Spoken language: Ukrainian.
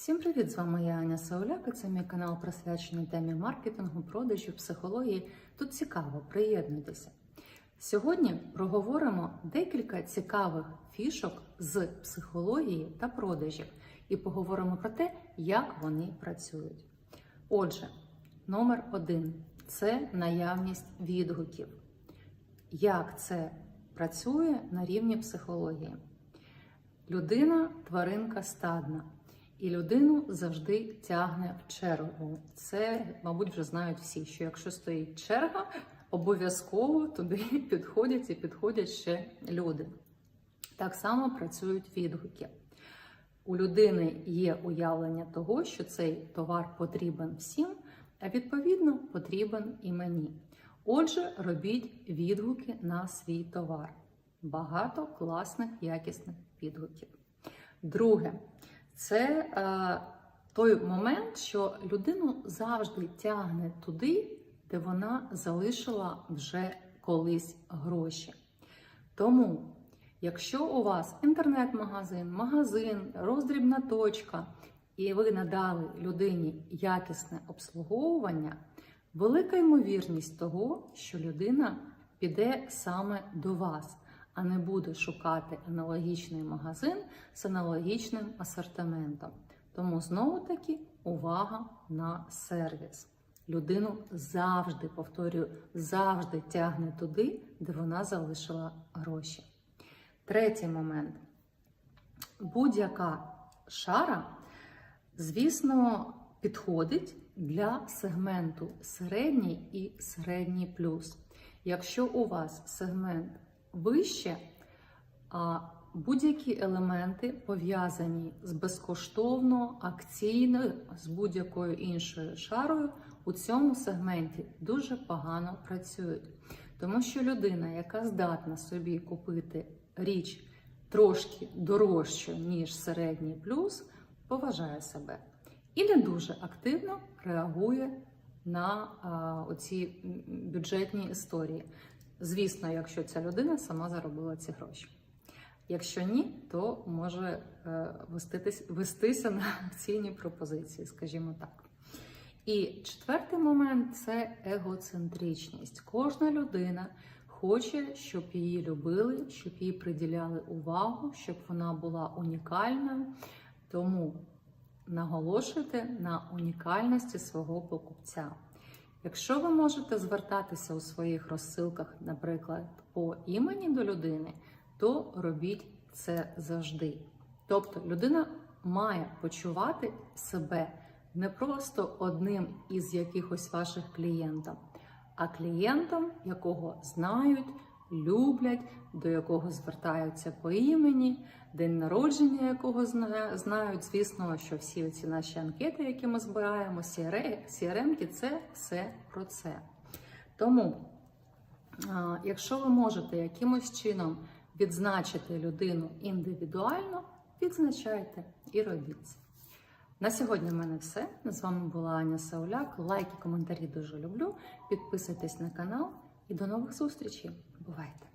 Всім привіт! З вами я Аня Сауляк. Це мій канал присвячений темі маркетингу, продажу, психології. Тут цікаво, приєднуйтеся. Сьогодні проговоримо декілька цікавих фішок з психології та продажів і поговоримо про те, як вони працюють. Отже, номер один це наявність відгуків. Як це працює на рівні психології? Людина тваринка стадна, і людину завжди тягне в чергу. Це, мабуть, вже знають всі, що якщо стоїть черга, обов'язково туди підходять і підходять ще люди. Так само працюють відгуки. У людини є уявлення того, що цей товар потрібен всім, а відповідно потрібен і мені. Отже, робіть відгуки на свій товар. Багато класних, якісних відгуків. Друге, це е, той момент, що людину завжди тягне туди, де вона залишила вже колись гроші. Тому, якщо у вас інтернет-магазин, магазин, роздрібна точка, і ви надали людині якісне обслуговування, велика ймовірність того, що людина піде саме до вас, а не буде шукати аналогічний магазин з аналогічним асортиментом. Тому знову таки увага на сервіс. Людину завжди, повторюю, завжди тягне туди, де вона залишила гроші. Третій момент. Будь-яка шара, звісно, підходить для сегменту середній і середній плюс. Якщо у вас сегмент вище, будь-які елементи пов'язані з безкоштовно, акційною, з будь-якою іншою шарою, у цьому сегменті дуже погано працюють. Тому що людина, яка здатна собі купити річ трошки дорожчу, ніж середній плюс, поважає себе і не дуже активно реагує на оці бюджетні історії. Звісно, якщо ця людина сама заробила ці гроші. Якщо ні, то може е, веститись, вестися на акційні пропозиції, скажімо так. І четвертий момент це егоцентричність. Кожна людина хоче, щоб її любили, щоб їй приділяли увагу, щоб вона була унікальною. Тому наголошуйте на унікальності свого покупця. Якщо ви можете звертатися у своїх розсилках, наприклад, по імені до людини, то робіть це завжди. Тобто людина має почувати себе не просто одним із якихось ваших клієнтів, а клієнтом, якого знають, люблять, до якого звертаються по імені, день народження якого знають. Звісно, що всі ці наші анкети, які ми збираємо, CRM, це все про це. Тому, якщо ви можете якимось чином відзначити людину індивідуально, відзначайте і робіть. На сьогодні в мене все. З вами була Аня Сауляк. Лайки, коментарі дуже люблю. Підписуйтесь на канал і до нових зустрічей. Бувайте!